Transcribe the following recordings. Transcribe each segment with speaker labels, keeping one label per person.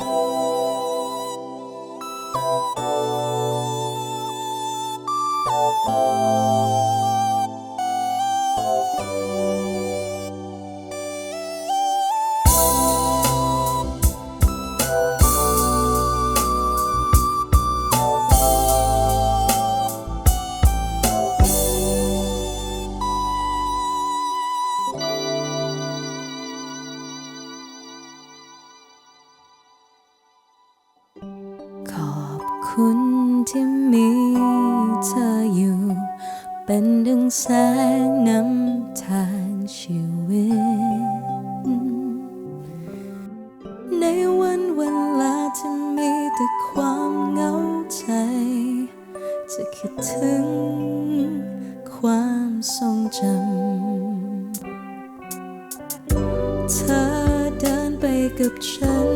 Speaker 1: ข คุณที่มีเธออยู่ เป็นดังแสงนำทางชีวิต ในวันเวลาที่มีแต่ความเหงาใจ จะคิดถึงความทรงจำ เธอเดินไปกับฉัน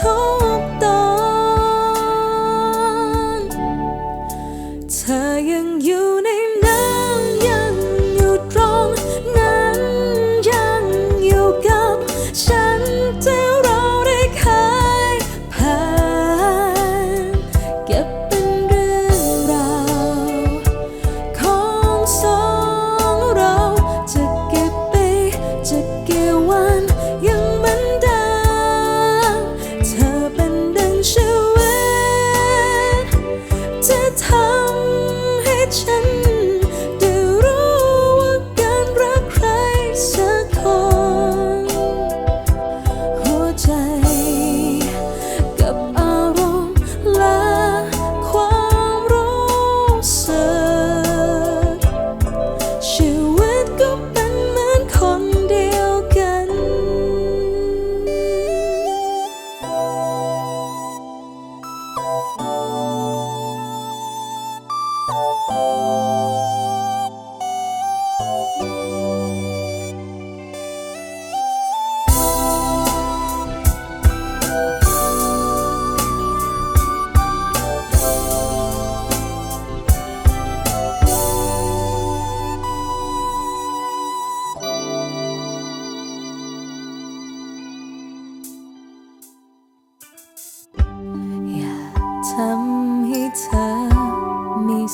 Speaker 1: ไ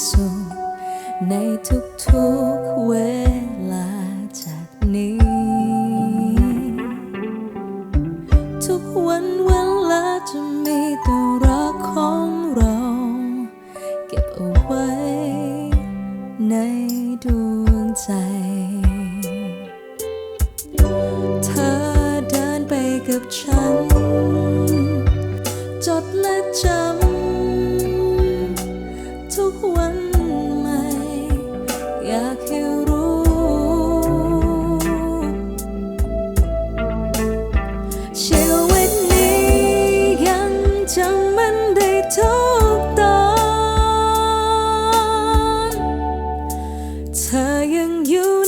Speaker 1: สุขในทุกๆเวลาจากนี้ ทุกวันเวลาจะมีแต่รักของเรา เก็บเอาไว้ในดวงใจ เธอเดินไปกับฉัน จดและจำากให้รู้ ชีวิตนี้ยังจำมันได้ทุกตอนเธอยังอยู่